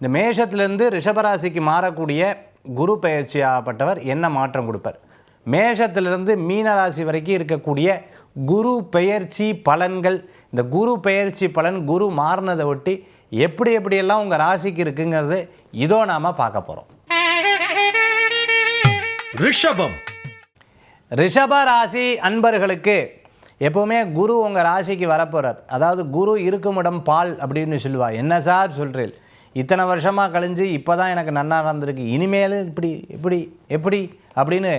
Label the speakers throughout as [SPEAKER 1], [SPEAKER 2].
[SPEAKER 1] இந்த மேஷத்திலிருந்து ரிஷபராசிக்கு மாறக்கூடிய குரு பெயர்ச்சி ஆகப்பட்டவர் என்ன மாற்றம் கொடுப்பார்? மேஷத்திலிருந்து மீன ராசி வரைக்கும் இருக்கக்கூடிய குரு பெயர்ச்சி பலன்கள் இந்த குரு பெயர்ச்சி பலன் குரு மாறினதை ஒட்டி எப்படி எப்படியெல்லாம் உங்கள் ராசிக்கு இருக்குங்கிறது இதோ நாம் பார்க்க போகிறோம்
[SPEAKER 2] ரிஷபம்.
[SPEAKER 1] ரிஷப ராசி அன்பர்களுக்கு எப்போவுமே குரு உங்கள் ராசிக்கு வரப்போகிறார் அதாவது குரு இருக்குமிடம் பால் அப்படின்னு சொல்லுவா. என்ன சார் சொல்கிறீள் இத்தனை வருஷமாக கழிஞ்சு இப்போ தான் எனக்கு நன்னா நடந்திருக்கு. இனிமேல் இப்படி எப்படி எப்படி? அப்படின்னு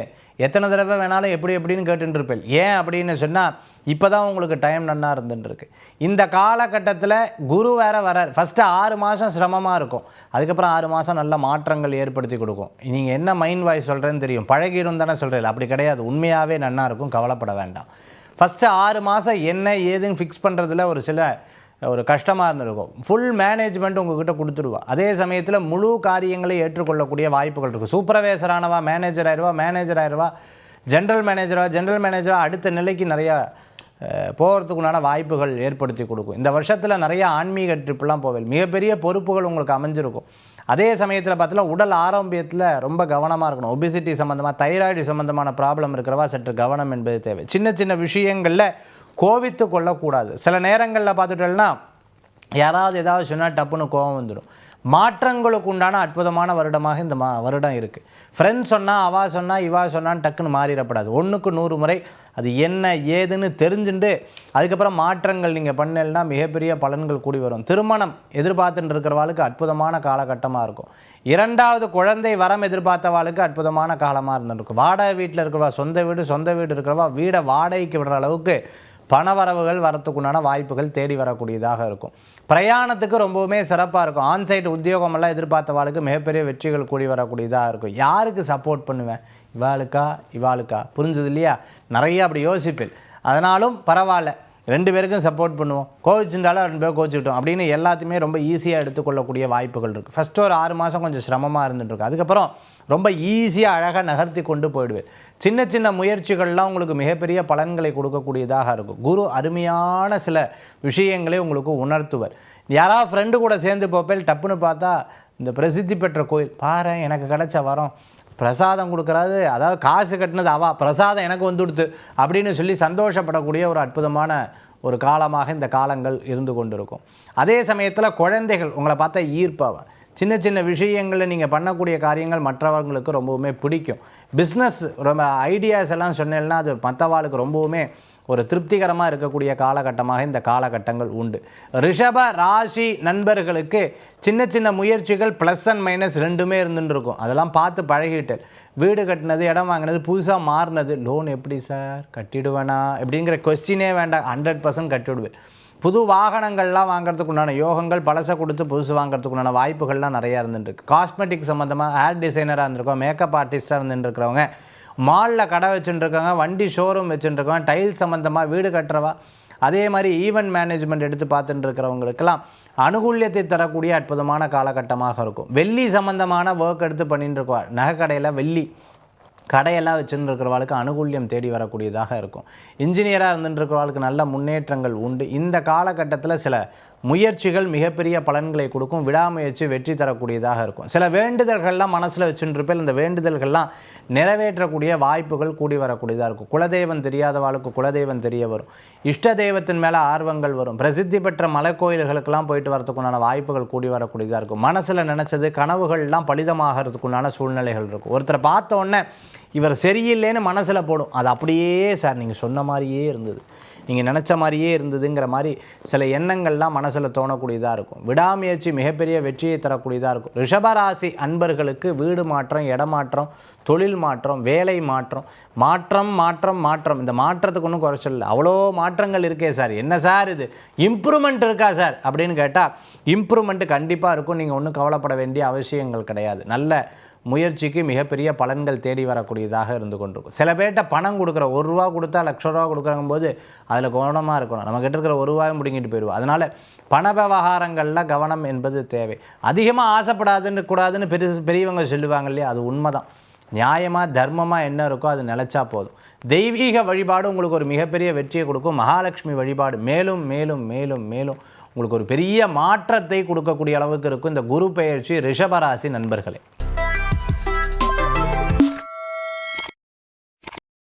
[SPEAKER 1] எத்தனை தடவை வேணாலும் எப்படி எப்படின்னு கேட்டுருப்பேன் ஏன் அப்படின்னு சொன்னால் இப்போ தான் உங்களுக்கு டைம் நன்னா இருந்துருக்கு இந்த காலகட்டத்தில் குரு வேற வரார். ஃபஸ்ட்டு ஆறு மாதம் சிரமமாக இருக்கும். அதுக்கப்புறம் ஆறு மாதம் நல்ல மாற்றங்கள் ஏற்படுத்தி கொடுக்கும். நீங்கள் என்ன மைண்ட் வாய்ஸ் சொல்கிறேன்னு தெரியும். பழகி இருந்தானே சொல்கிறீங்க அப்படி கிடையாது. உண்மையாகவே நன்னா இருக்கும். கவலைப்பட வேண்டாம். ஃபஸ்ட்டு ஆறு மாதம் என்ன ஏதுன்னு ஃபிக்ஸ் பண்ணுறதுல ஒரு சில ஒரு கஷ்டமாக இருந்திருக்கும். ஃபுல் மேனேஜ்மெண்ட் உங்ககிட்ட கொடுத்துருவா. அதே சமயத்தில் முழு காரியங்களை ஏற்றுக்கொள்ளக்கூடிய வாய்ப்புகள் இருக்கும் சூப்பர்வைசரானவா மேனேஜர் ஆயிடுவா மேனேஜர் ஆயிடுவா ஜென்ரல் மேனேஜராக ஜென்ரல் மேனேஜராக அடுத்த நிலைக்கு நிறையா போகிறதுக்குண்டான வாய்ப்புகள் ஏற்படுத்தி கொடுக்கும். இந்த வருஷத்தில் நிறைய ஆன்மீக ட்ரிப்லாம் போவேன். மிகப்பெரிய பொறுப்புகள் உங்களுக்கு அமைஞ்சிருக்கும். அதே சமயத்தில் பார்த்தீங்கன்னா உடல் ஆரோக்கியத்தில் ரொம்ப கவனமாக இருக்கணும். ஒபிசிட்டி சம்மந்தமாக தைராய்டு சம்மந்தமான ப்ராப்ளம் இருக்கிறவா சற்று கவனம் என்பது தேவை. சின்ன சின்ன விஷயங்களில் கோவித்து கொள்ளக்கூடாது. சில நேரங்களில் பார்த்துட்டோம்னா யாராவது ஏதாவது சொன்னால் டப்புன்னு கோபம் வந்துடும் மாற்றங்களுக்கு உண்டான அற்புதமான வருடமாக இந்த மா வருடம் இருக்குது ஃப்ரெண்ட்ஸ் சொன்னால் அவா சொன்னால் இவா சொன்னான்னு டக்குன்னு மாறிடப்படாது. ஒன்றுக்கு நூறு முறை அது என்ன ஏதுன்னு தெரிஞ்சுட்டு அதுக்கப்புறம் மாற்றங்கள் நீங்கள் பண்ணலைன்னா மிகப்பெரிய பலன்கள் கூடி வரும். திருமணம் எதிர்பார்த்துட்டு இருக்கிறவாளுக்கு அற்புதமான காலகட்டமாக இருக்கும். இரண்டாவது குழந்தை வரம் எதிர்பார்த்தவாளுக்கு அற்புதமான காலமாக இருந்திருக்கும். வாடகை வீட்டில் இருக்கிறவா சொந்த வீடு சொந்த வீடு இருக்கிறவா வீடை வாடகைக்கு விடுற அளவுக்கு பணவரவுகள் வரத்துக்குண்டான வாய்ப்புகள் தேடி வரக்கூடியதாக இருக்கும். பிரயாணத்துக்கு ரொம்பவுமே சிறப்பாக இருக்கும். ஆன்சைட் உத்தியோகமெல்லாம் எதிர்பார்த்தவாளுக்கு மிகப்பெரிய வெற்றிகள் கூடி வரக்கூடியதாக இருக்கும். யாருக்கு சப்போர்ட் பண்ணுவேன்? இவாளுக்கா? இவாளுக்கா? புரிஞ்சது இல்லையா? நிறைய அப்படி யோசிப்பில். அதனாலும் பரவாயில்ல. ரெண்டு பேருக்கும் சப்போர்ட் பண்ணுவோம். கோவிச்சுட்டாலும் ரெண்டு பேரும் கோவிச்சுக்கிட்டோம் அப்படின்னு எல்லாத்தையுமே ரொம்ப ஈஸியாக எடுத்துக்கொள்ளக்கூடிய வாய்ப்புகள் இருக்குது ஃபஸ்ட்டு ஒரு ஆறு மாதம் கொஞ்சம் சிரமமாக இருந்துட்டுருக்கு அதுக்கப்புறம் ரொம்ப ஈஸியாக அழகாக நகர்த்தி கொண்டு போயிடுவேன். சின்ன சின்ன முயற்சிகள்லாம் உங்களுக்கு மிகப்பெரிய பலன்களை கொடுக்கக்கூடியதாக இருக்கும். குரு அருமையான சில விஷயங்களை உங்களுக்கு உணர்த்துவர். யாராவது ஃப்ரெண்டு கூட சேர்ந்து போப்பேல் டப்புன்னு பார்த்தா இந்த பிரசித்தி பெற்ற கோயில். பாரு எனக்கு கிடைச்ச வரம். பிரசாதம் கொடுக்குறாது. அதாவது காசு கட்டினது அவா. பிரசாதம் எனக்கு வந்துடுத்து அப்படின்னு சொல்லி சந்தோஷப்படக்கூடிய ஒரு அற்புதமான ஒரு காலமாக இந்த காலங்கள் இருந்து கொண்டிருக்கும். அதே சமயத்தில் குழந்தைகள் உங்களை பார்த்தா ஈர்ப்பாவா. சின்ன சின்ன விஷயங்களில் நீங்கள் பண்ணக்கூடிய காரியங்கள் மற்றவர்களுக்கு ரொம்பவுமே பிடிக்கும். பிஸ்னஸ் ரொம்ப ஐடியாஸ் எல்லாம் சொன்னேன்னா அது மற்றவாளுக்கு ரொம்பவுமே ஒரு திருப்திகரமாக இருக்கக்கூடிய காலகட்டமாக இந்த காலகட்டங்கள் உண்டு. ரிஷப ராசி நண்பர்களுக்கு சின்ன சின்ன முயற்சிகள் ப்ளஸ் அண்ட் மைனஸ் ரெண்டுமே இருந்துட்டு இருக்கும் அதெல்லாம் பார்த்து பழகிட்டு வீடு கட்டினது இடம் வாங்கினது புதுசாக மாறினது. லோன் எப்படி சார் கட்டிடுவேனா? அப்படிங்கிற கொஸ்டினே வேண்டாம். ஹண்ட்ரட் பர்சன்ட் கட்டிவிடுவேன் புது வாகனங்கள்லாம் வாங்குறதுக்கு உண்டான யோகங்கள் பழசை கொடுத்து புதுசு வாங்குறதுக்கு உண்டான வாய்ப்புகள்லாம் நிறையா இருந்துருக்கு. காஸ்மெட்டிக் சம்மந்தமாக ஹேர் டிசைனராக இருந்திருக்கோம் மேக்கப் ஆர்டிஸ்ட்டாக இருந்துருக்கிறவங்க. மாலில் கடை வச்சுட்டுருக்காங்க வண்டி ஷோரூம் வச்சுட்டுருக்காங்க டைல் சம்மந்தமாக வீடு கட்டுறவா. அதே மாதிரி ஈவெண்ட் மேனேஜ்மெண்ட் எடுத்து பார்த்துட்டு இருக்கிறவங்களுக்கெல்லாம் அனுகூல்யத்தை தரக்கூடிய அற்புதமான காலகட்டமாக இருக்கும். வெள்ளி சம்மந்தமான ஒர்க் எடுத்து பண்ணிட்டு இருக்கவா நகை கடையில் வெள்ளி கடையெல்லாம் வச்சுன்னு இருக்கிறவாளுக்கு அனுகூல்யம் தேடி வரக்கூடியதாக இருக்கும். இன்ஜினியராக இருந்துட்டு இருக்கிறவாளுக்கு நல்ல முன்னேற்றங்கள் உண்டு. இந்த காலகட்டத்தில் சில முயற்சிகள் மிகப்பெரிய பலன்களை கொடுக்கும் விடாமுயற்சி வெற்றி தரக்கூடியதாக இருக்கும். சில வேண்டுதல்கள்லாம் மனசில் வச்சுருப்பேன் இந்த வேண்டுதல்கள்லாம் நிறைவேற்றக்கூடிய வாய்ப்புகள் கூடி வரக்கூடியதாக இருக்கும். குலதெய்வம் தெரியாதவாளுக்கு குலதெய்வம் தெரிய வரும். இஷ்ட தெய்வத்தின் மேலே ஆர்வங்கள் வரும். பிரசித்தி பெற்ற மலைக்கோயில்களுக்கெல்லாம் போயிட்டு வரதுக்குண்டான வாய்ப்புகள் கூடி வரக்கூடியதாக இருக்கும். மனசில் நினச்சது கனவுகள்லாம் பலிதமாகிறதுக்குண்டான சூழ்நிலைகள் இருக்கும். ஒருத்தரை பார்த்த உடனே இவர் சரியில்லைன்னு மனசில் போடும். அது அப்படியே சார் நீங்கள் சொன்ன மாதிரியே இருந்தது. நீங்கள் நினச்ச மாதிரியே இருந்ததுங்கிற மாதிரி சில எண்ணங்கள்லாம் மனசில் தோணக்கூடியதாக இருக்கும். விடாமுயற்சி மிகப்பெரிய வெற்றியை தரக்கூடியதாக இருக்கும். ரிஷபராசி அன்பர்களுக்கு வீடு மாற்றம் இடமாற்றம் தொழில் மாற்றம் வேலை மாற்றம் மாற்றம் மாற்றம் மாற்றம். இந்த மாற்றத்துக்கு ஒன்றும் குறைச்சல் அவ்வளோ மாற்றங்கள் இருக்கே சார். என்ன சார் இது? இம்ப்ரூவ்மெண்ட் இருக்கா சார்? அப்படின்னு கேட்டால் இம்ப்ரூவ்மெண்ட்டு கண்டிப்பாக இருக்கும். நீங்கள் ஒன்றும் கவலைப்பட வேண்டிய அவசியங்கள் கிடையாது. நல்ல முயற்சிக்கு மிகப்பெரிய பலன்கள் தேடி வரக்கூடியதாக இருந்து கொண்டிருக்கும். சில பேர்கிட்ட பணம் கொடுக்குற ஒரு ரூபா கொடுத்தா லட்ச ரூபா கொடுக்குறாங்க போது அதில் கவனமாக இருக்கணும். நம்மக்கிட்ட இருக்கிற ஒரு ரூபாயும் பிடிங்கிட்டு போயிடுவோம். அதனால் பண விவகாரங்களில் கவனம் என்பது தேவை. அதிகமாக ஆசைப்படாதுன்னு கூடாதுன்னு பெரிய பெரியவங்க சொல்லுவாங்க இல்லையா? அது உண்மைதான். நியாயமாக தர்மமாக என்ன இருக்கோ அது நிலச்சா போதும். தெய்வீக வழிபாடு உங்களுக்கு ஒரு மிகப்பெரிய வெற்றியை கொடுக்கும். மகாலட்சுமி வழிபாடு மேலும் மேலும் மேலும் மேலும் உங்களுக்கு ஒரு பெரிய மாற்றத்தை கொடுக்கக்கூடிய அளவுக்கு இருக்கும். இந்த குரு பெயர்ச்சி ரிஷபராசி நண்பர்களே.